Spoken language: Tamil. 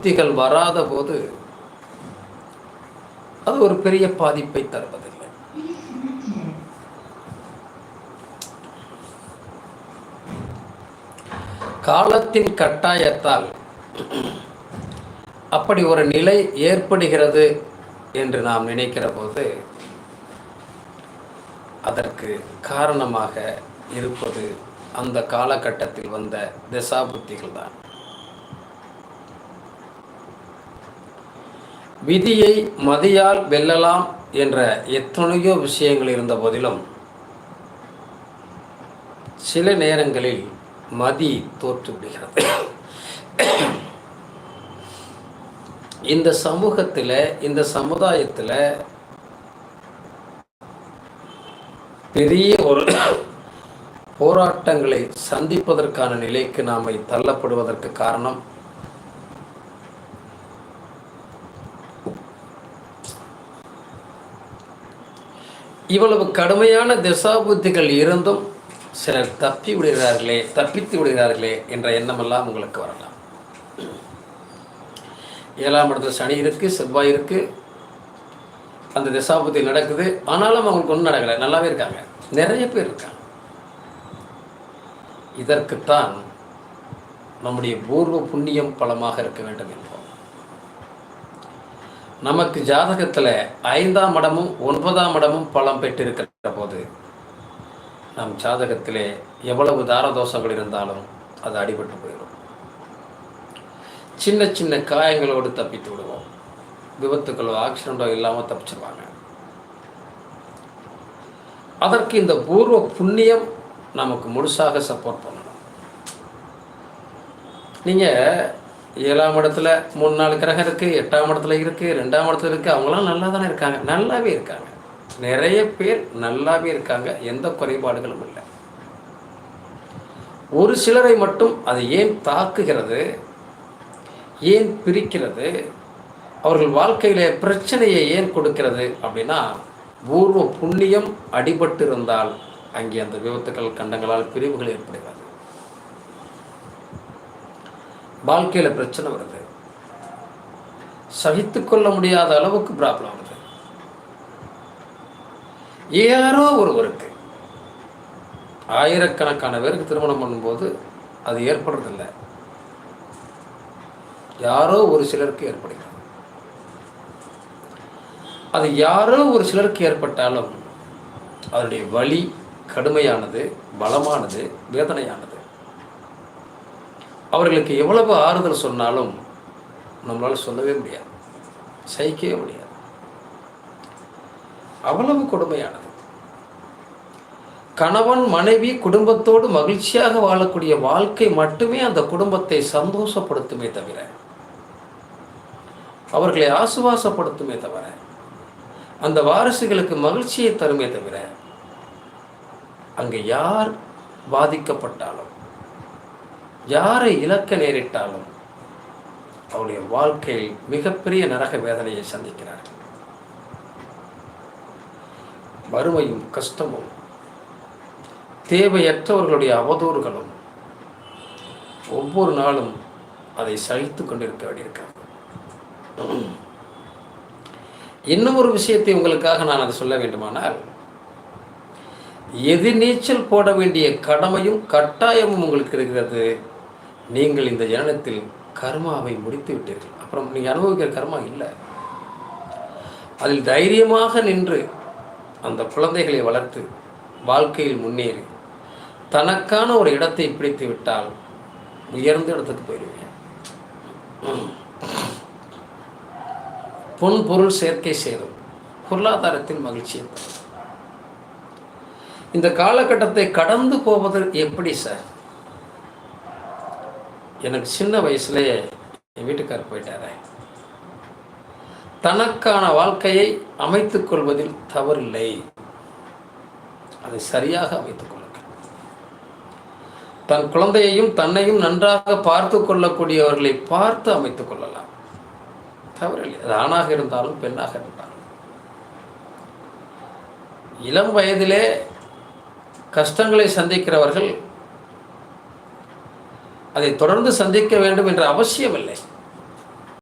புத்திகள் வராத போது அது ஒரு பெரிய பாதிப்பை தருவதில்லை. காலத்தின் கட்டாயத்தால் அப்படி ஒரு நிலை ஏற்படுகிறது என்று நாம் நினைக்கிற போது அதற்கு காரணமாக இருப்பது அந்த காலகட்டத்தில் வந்த திசாபுத்திகள் தான் விதியை மதியால் வெல்லலாம் என்ற எத்தனையோ விஷயங்கள் இருந்த போதிலும் சில நேரங்களில் மதி தோற்று விடுகிறது. இந்த சமூகத்தில் இந்த சமுதாயத்தில் பெரிய ஒரு போராட்டங்களை சந்திப்பதற்கான நிலைக்கு நாம் தள்ளப்படுவதற்கு காரணம் இவ்வளவு கடுமையான திசாபுத்திகள் இருந்தும் சிலர் தப்பி விடுகிறார்களே தப்பித்து விடுகிறார்களே என்ற எண்ணமெல்லாம் உங்களுக்கு வரலாம். ஏழாம் இடத்துல சனி இருக்கு செவ்வாய் இருக்கு. அந்த திசாபுத்தி நடக்குது. ஆனாலும் அவங்களுக்கு ஒன்றும் நடக்கலை. நல்லாவே இருக்காங்க. நிறைய பேர் இருக்காங்க. இதற்குத்தான் நம்முடைய பூர்வ புண்ணியம் பலமாக இருக்க வேண்டும் என்போம். நமக்கு ஜாதகத்தில் ஐந்தாம் இடமும் ஒன்பதாம் இடமும் பலம் பெற்றிருக்கிற போது நம் ஜாதகத்திலே எவ்வளவு தாரதோஷங்கள் இருந்தாலும் அது அடிபட்டு போயிடும். சின்ன சின்ன காயங்களோடு தப்பித்து விடுவோம். விபத்துக்களோ ஆக்சிடென்ட்டோ இல்லாமல் தப்பிச்சிருவாங்க. அதற்கு இந்த பூர்வ புண்ணியம் நமக்கு முழுசாக சப்போர்ட் பண்ணணும். நீங்கள் ஏழாம் இடத்துல மூணு நாலு கிரகம் இருக்குது எட்டாம் இடத்துல இருக்குது ரெண்டாம் இடத்துல இருக்குது அவங்களாம் நல்லா தானே இருக்காங்க. நல்லாவே இருக்காங்க. நிறைய பேர் நல்லாவே இருக்காங்க. எந்த குறைபாடுகளும் இல்லை. ஒரு சிலரை மட்டும் அது ஏன் தாக்குகிறது ஏன் பிரிக்கிறது அவர்கள் வாழ்க்கையில பிரச்சனையை ஏன் கொடுக்கிறது அப்படின்னா பூர்வ புண்ணியம் அடிபட்டு இருந்தால் அங்கே அந்த விபத்துக்கள் கண்டங்களால் பிரிவுகள் ஏற்படுகிறது. வாழ்க்கையில் பிரச்சனை வருது. சகித்து கொள்ள முடியாத அளவுக்கு ப்ராப்ளம் வருது. யாரோ ஒருவருக்கு ஆயிரக்கணக்கான பேருக்கு திருமணம் பண்ணும்போது அது ஏற்படுறதில்லை. யாரோ ஒரு சிலருக்கு ஏற்படுகிறது. அது யாரோ ஒரு சிலருக்கு ஏற்பட்டாலும் அதனுடைய வலி கடுமையானது பலமானது வேதனையானது. அவர்களுக்கு எவ்வளவு ஆறுதல் சொன்னாலும் நம்மளால் சொல்லவே முடியாது. சகிக்கவே முடியாது. அவ்வளவு கொடுமையானது. கணவன் மனைவி குடும்பத்தோடு மகிழ்ச்சியாக வாழக்கூடிய வாழ்க்கை மட்டுமே அந்த குடும்பத்தை சந்தோஷப்படுத்துமே தவிர அவர்களை ஆசுவாசப்படுத்துமே தவிர அந்த வாரிசுகளுக்கு மகிழ்ச்சியை தருமே தவிர அங்கு யார் பாதிக்கப்பட்டாலும் யாரை இழக்க நேரிட்டாலும் அவருடைய வாழ்க்கையில் மிகப்பெரிய நரக வேதனையை சந்திக்கிறார் வறுமையும் கஷ்டமும் தேவையற்றவர்களுடைய அவதூறுகளும் ஒவ்வொரு நாளும் அதை சகித்து கொண்டிருக்க வேண்டியிருக்கிறது. இன்னும் ஒரு விஷயத்தை உங்களுக்காக நான் அதை சொல்ல வேண்டுமானால் எதிர்நீச்சல் போட வேண்டிய கடமையும் கட்டாயமும் உங்களுக்கு இருக்கிறது. நீங்கள் இந்த ஜனனத்தில் கர்மாவை முடித்து விட்டீர்கள். அப்புறம் நீங்கள் அனுபவிக்கிற கர்மா இல்லை. அதில் தைரியமாக நின்று அந்த குழந்தைகளை வளர்த்து வாழ்க்கையில் முன்னேறி தனக்கான ஒரு இடத்தை பிடித்து விட்டால் உயர்ந்த இடத்துக்கு போயிடுவீங்க பொன் பொருள் சேர்க்கை சேரும் பொருளாதாரத்தின் மகிழ்ச்சி இந்த காலகட்டத்தை கடந்து போவது எப்படி சார்? எனக்கு சின்ன வயசுலேயே என் வீட்டுக்காரர் போயிட்டாரே. தனக்கான வாழ்க்கையை அமைத்துக் கொள்வதில் தவறில்லை. அதை சரியாக அமைத்துக் கொள்ளுங்கள். தன் குழந்தையையும் தன்னையும் நன்றாக பார்த்து கொள்ளக்கூடியவர்களை பார்த்து அமைத்துக் கொள்ளலாம். தவறில்லை. அது ஆணாக இருந்தாலும் பெண்ணாக இருந்தாலும். இளம் வயதிலே கஷ்டங்களை சந்திக்கிறவர்கள் அதை தொடர்ந்து சந்திக்க வேண்டும் என்ற அவசியமில்லை.